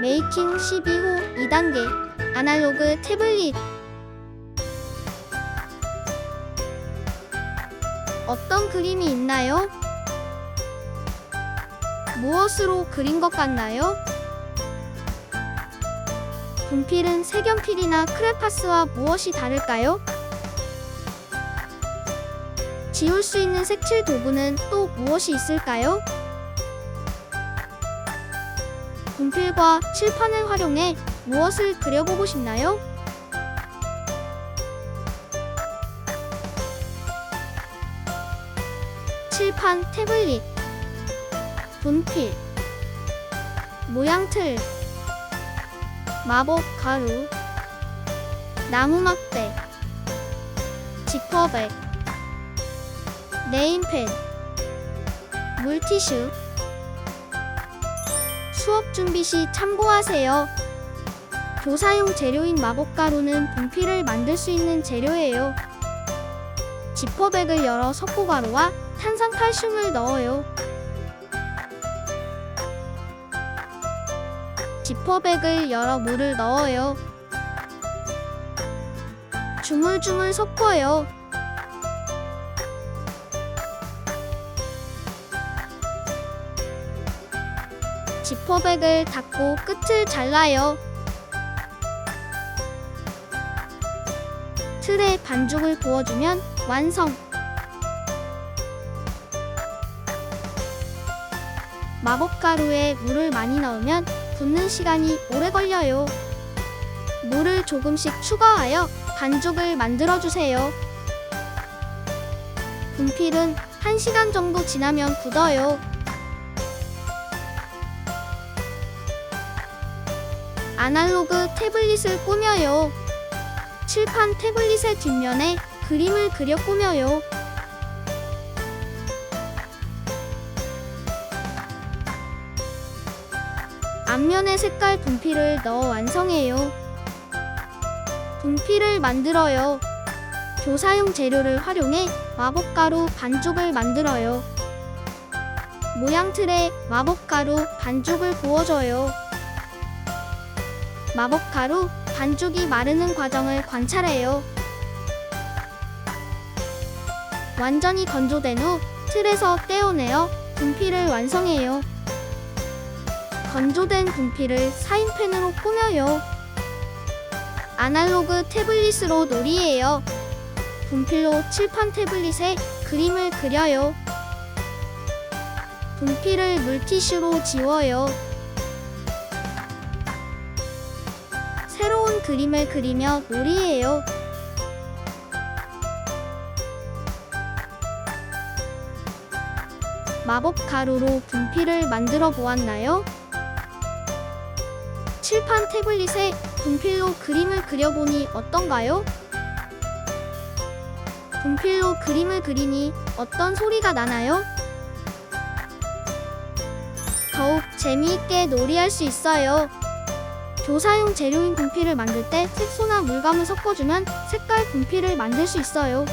메이킹 12호 2단계 아날로그 태블릿 어떤 그림이 있나요? 무엇으로 그린 것 같나요? 분필은 색연필이나 크레파스와 무엇이 다를까요? 지울 수 있는 색칠 도구는 또 무엇이 있을까요? 분필과 칠판을 활용해 무엇을 그려보고 싶나요? 칠판 태블릿 분필 모양 틀 마법 가루 나무 막대 지퍼백 네임펜 물티슈 수업 준비 시 참고하세요. 교사용 재료인 마법가루는 분필을 만들 수 있는 재료예요. 지퍼백을 열어 석고가루와 탄산칼슘을 넣어요. 지퍼백을 열어 물을 넣어요. 주물주물 섞어요. 지퍼백을 닫고 끝을 잘라요. 틀에 반죽을 부어주면 완성. 마법가루에 물을 많이 넣으면 붓는 시간이 오래 걸려요. 물을 조금씩 추가하여 반죽을 만들어 주세요. 분필은 1시간 정도 지나면 굳어요. 아날로그 태블릿을 꾸며요. 칠판 태블릿의 뒷면에 그림을 그려 꾸며요. 앞면에 색깔 분필을 넣어 완성해요. 분필을 만들어요. 교사용 재료를 활용해 마법가루 반죽을 만들어요. 모양 틀에 마법가루 반죽을 부어줘요. 마법 가루 반죽이 마르는 과정을 관찰해요. 완전히 건조된 후 틀에서 떼어내어 분필을 완성해요. 건조된 분필을 사인펜으로 꾸며요. 아날로그 태블릿으로 놀이해요. 분필로 칠판 태블릿에 그림을 그려요. 분필을 물티슈로 지워요. 그림을 그리며 놀이해요. 마법 가루로 분필을 만들어 보았나요? 칠판 태블릿에 분필로 그림을 그려보니 어떤가요? 분필로 그림을 그리니 어떤 소리가 나나요? 더욱 재미있게 놀이할 수 있어요. 교사용 재료인 분필을 만들 때 색소나 물감을 섞어주면 색깔 분필을 만들 수 있어요.